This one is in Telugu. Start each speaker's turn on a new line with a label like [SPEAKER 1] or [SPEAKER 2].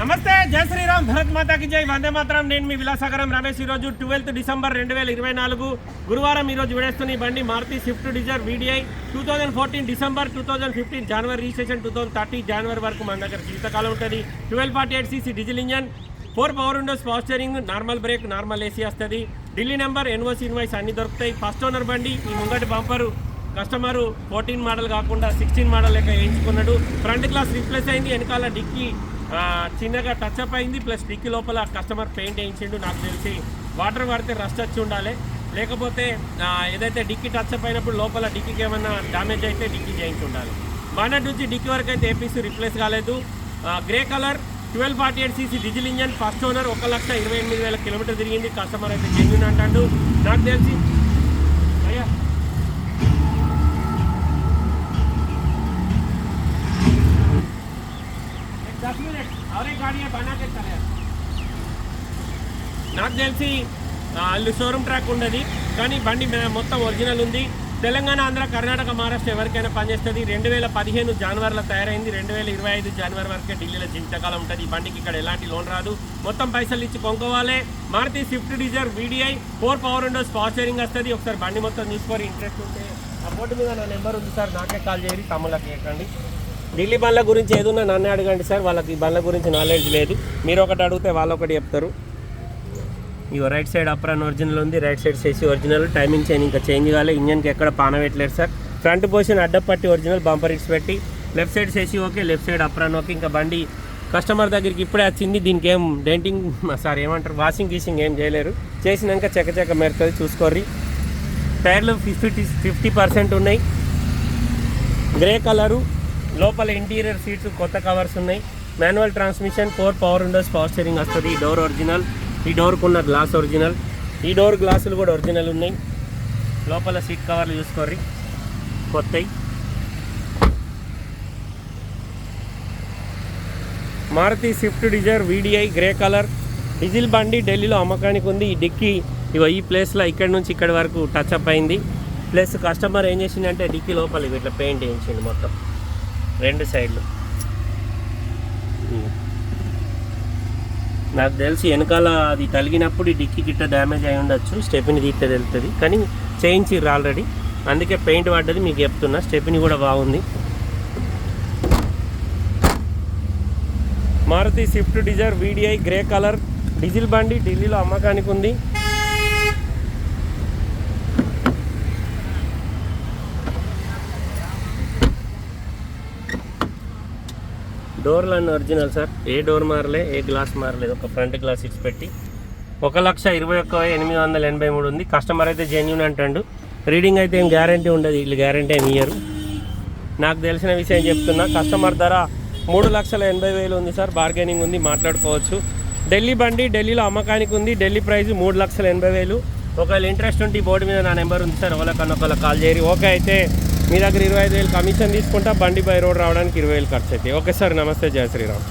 [SPEAKER 1] నమస్తే జయ శ్రీరామ్ భరత్ మాతాకి జై. వందే మాత్రం. నేను మీ విలాసాగరం రమేష్. ఈరోజు ట్వెల్త్ డిసెంబర్ రెండు వేల ఇరవై నాలుగు గురువారం ఈరోజు విడేస్తున్న ఈ బండి Maruti Swift Dzire VDI two thousand fourteen December two thousand fifteen జనవరి రిజిస్ట్రేషన్ టూ థౌసండ్ థర్టీ జనవరి వరకు మన దగ్గర జీవితకాలం ఉంటుంది. Twelve forty eight CC diesel engine four power windows power steering normal brake normal AC వస్తుంది. ఢిల్లీ నెంబర్ ఎన్ఓసి ఇన్వాయిస్ అన్ని దొరుకుతాయి. ఫస్ట్ ఓనర్ బండి ఈ ముంగటి బంపరు కస్టమరు ఫోర్టీన్ మోడల్ కాకుండా సిక్స్టీన్ మోడల్ లెక్క వేయించుకున్నాడు. ఫ్రంట్ గ్లాస్ రీప్లేస్ అయింది వెనకాల డిక్కీ చిన్నగా టచ్ అప్ అయింది ప్లస్ డిక్కీ లోపల కస్టమర్ పెయింట్ వేయించిండు నాకు తెలిసి వాటర్ పడితే రస్ట్ వచ్చి ఉండాలి. లేకపోతే ఏదైతే డిక్కీ టచ్ అప్ అయినప్పుడు లోపల డిక్కీకి ఏమైనా డ్యామేజ్ అయితే డిక్కీ చేయించి ఉండాలి. బానట్ నుంచి డిక్కీ వరకు అయితే ఏపీసీ రిప్లేస్ కాలేదు. Grey colour twelve forty eight CC diesel engine first owner ఒక లక్ష ఇరవై ఎనిమిది వేల కిలోమీటర్ తిరిగింది కస్టమర్ అయితే జెన్యున్ అంటాడు. నాకు తెలిసి నాకు తెలిసి వాళ్ళు షోరూమ్ ట్రాక్ ఉండదు. కానీ బండి మొత్తం ఒరిజినల్ ఉంది. తెలంగాణ ఆంధ్ర కర్ణాటక మహారాష్ట్ర ఎవరికైనా పనిచేస్తుంది. రెండు వేల పదిహేను జనవరిలో తయారైంది. రెండు వేల ఇరవై ఐదు జనవరి వరకే ఢిల్లీలో జీవితకాలం ఉంటుంది. ఈ బండికి ఇక్కడ ఎలాంటి లోన్ రాదు. మొత్తం పైసలు ఇచ్చి కొనుక్కోవాలే. Maruti Swift Dzire VDI four power windows power steering వస్తుంది. ఒకసారి బండి మొత్తం తీసుకొని ఇంట్రెస్ట్ ఉంటే ఆ బోర్డు మీద నా నెంబర్ ఉంది సార్. నాకే కాల్ చేయండి. తమ్ముళ్ళకి ఎక్కండి ఢిల్లీ బండ్ల గురించి ఏదన్నా నన్నే అడగండి సార్ వాళ్ళకి బండ్ల గురించి నాలెడ్జ్ లేదు. మీరు ఒకటి అడిగితే వాళ్ళు ఒకటి చెప్తారు. ఇగో రైట్ సైడ్ అప్రాన్ ఒరిజినల్ ఉంది రైట్ సైడ్ చేసి ఒరిజినల్ టైమింగ్ చైన్ ఇంకా చేంజ్ కాలే. ఇంజన్కి ఎక్కడ పాన సార్. ఫ్రంట్ పోర్షన్ అడ్డపట్టి ఒరిజినల్ బంపర్ ఇట్స్ పెట్టి లెఫ్ట్ సైడ్ చేసి okay left side apron okay. ఇంకా బండి కస్టమర్ దగ్గరికి ఇప్పుడే వచ్చింది దీనికి ఏం డెంటింగ్ సార్ ఏమంటారు వాషింగ్ గీసింగ్ ఏం చేయలేరు. చేసినాక చెక్క చెక్క మెరుతుంది చూసుకోర్రి. టైర్లు ఫిఫ్టీ ఫిఫ్టీ పర్సెంట్ ఉన్నాయి. గ్రే కలరు లోపల ఇంటీరియర్ సీట్స్ కొత్త కవర్స్ ఉన్నాయి. Manual transmission four power windows power steering వస్తుంది. ఈ డోర్ ఒరిజినల్ ఈ డోర్కు ఉన్న గ్లాస్ ఒరిజినల్. ఈ డోర్ గ్లాసులు కూడా ఒరిజినల్ ఉన్నాయి. లోపల సీట్ కవర్లు చూసుకోర్రి. కొత్తవి Maruti Swift Dzire VDI grey colour. Diesel బండి ఢిల్లీలో అమ్మకానికి ఉంది. ఈ డిక్కీ ఇగో ఈ ప్లేస్లో ఇక్కడ నుంచి ఇక్కడ వరకు టచ్ అప్ అయింది. ప్లస్ కస్టమర్ ఏం చేసిందంటే డిక్కీ లోపల ఇవి ఇట్లా పెయింట్ వేయించింది మొత్తం. రెండు సైడ్లు. నాకు తెలిసి వెనకాల అది తలిగినప్పుడు డిక్కి డిక్కీ గిట్ట డ్యామేజ్ అయి ఉండొచ్చు స్టెఫిని తీస్తే తెలుస్తుంది కానీ చేయించిర్రు ఆల్రెడీ అందుకే పెయింట్ పడ్డది మీకు చెప్తున్నా. స్టెఫిని కూడా బాగుంది. Maruti Swift Dzire VDI grey colour. Diesel బండి ఢిల్లీలో అమ్మకానికి ఉంది. డోర్లు అన్నీ ఒరిజినల్ సార్. ఏ డోర్ మారలే ఏ గ్లాస్ మారలేదు. ఒక ఫ్రంట్ గ్లాస్ ఇచ్చి పెట్టి. ఒక లక్ష ఇరవై ఒక్క ఎనిమిది వందల ఎనభై మూడు ఉంది. కస్టమర్ అయితే జెన్యున్ అంటాడు. రీడింగ్ అయితే ఏం గ్యారంటీ ఉండదు. వీళ్ళు గ్యారంటీ ఏమి ఇయ్యరు. నాకు తెలిసిన విషయం చెప్తున్నా. కస్టమర్ ధర మూడు లక్షల ఎనభై వేలు ఉంది సార్. బార్గెనింగ్ ఉంది మాట్లాడుకోవచ్చు. ఢిల్లీ బండి ఢిల్లీలో అమ్మకానికి ఉంది. ఢిల్లీ ప్రైస్ మూడు లక్షల ఎనభై వేలు. ఒకవేళ ఇంట్రెస్ట్ ఉంటే ఈ బోర్డు మీద నా నెంబర్ ఉంది సార్. ఒకళ్ళకన్నా ఒకళ్ళ కాల్ చేయరు. ఓకే అయితే మీ దగ్గర ఇరవై ఐదు వేలు కమిషన్ తీసుకుంటా బండి బై రోడ్ రావడానికి ఇరవై వేలు ఖర్చు అవుతాయి ఓకే సార్ నమస్తే జయ శ్రీరామ్.